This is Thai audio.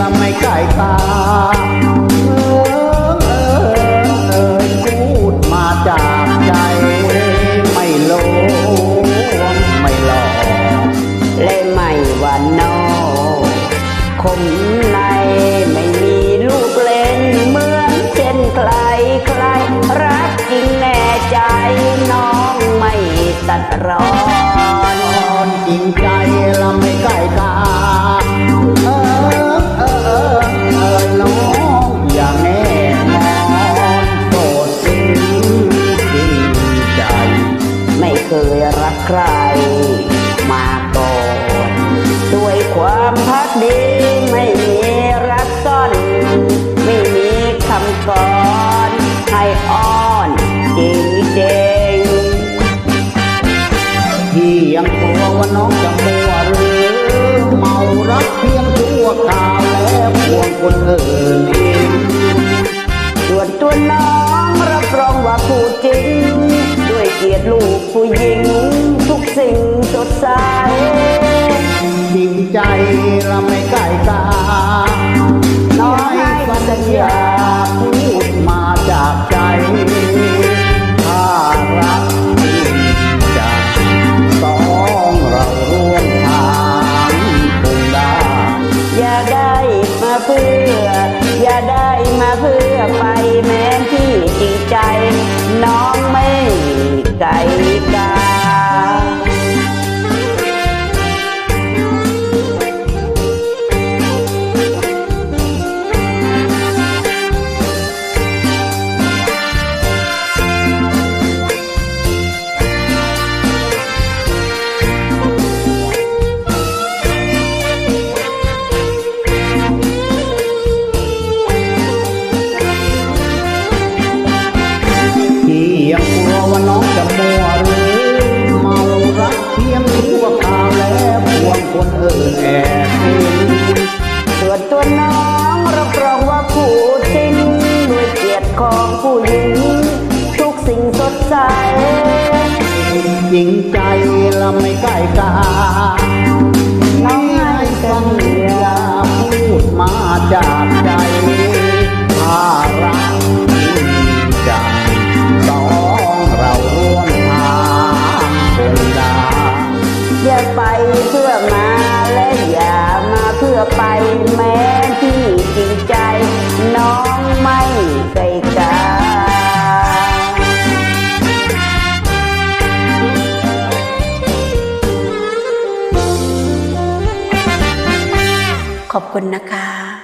ละไม่ไกลตา เออเออเออพูดมาจากใจ ไม่โลงไม่หลอกและไม่วานนอคมในไม่มีลูกเล่นเหมือนเช่นใครใครรักจริงแน่ใจน้องไม่ตัดร้อนจริงใจละไม่ใกล้ เคยรักใคร มาก่อน ด้วยความพักดีไม่มีรักซ่อน ไม่มีคำก่อนให้อ้อนจริงจริงๆที่ยังกลัวว่าน้องจะมัวหรือเมารักเพียงชั่วคราวแล้วควงคนอื่นอีกส่วนตัวน้องรับรองว่าผู้จริง เกียดลูกผู้หญิง ว่าน้องจะมัวหรือเมารักเพียงชั่วคราวแล้วควงคนอื่นแอบเห็นส่วนตัวน้องรับรองว่าผู้จริงด้วยเกียรติของผู้หญิง ทุกสิ่งสดใสจริงใจละไม่ใกล้กาน้องให้สัญญาพูดมาจากใจ แม้ที่จริงใจ น้องไม่ไกลกาขอบคุณนะคะ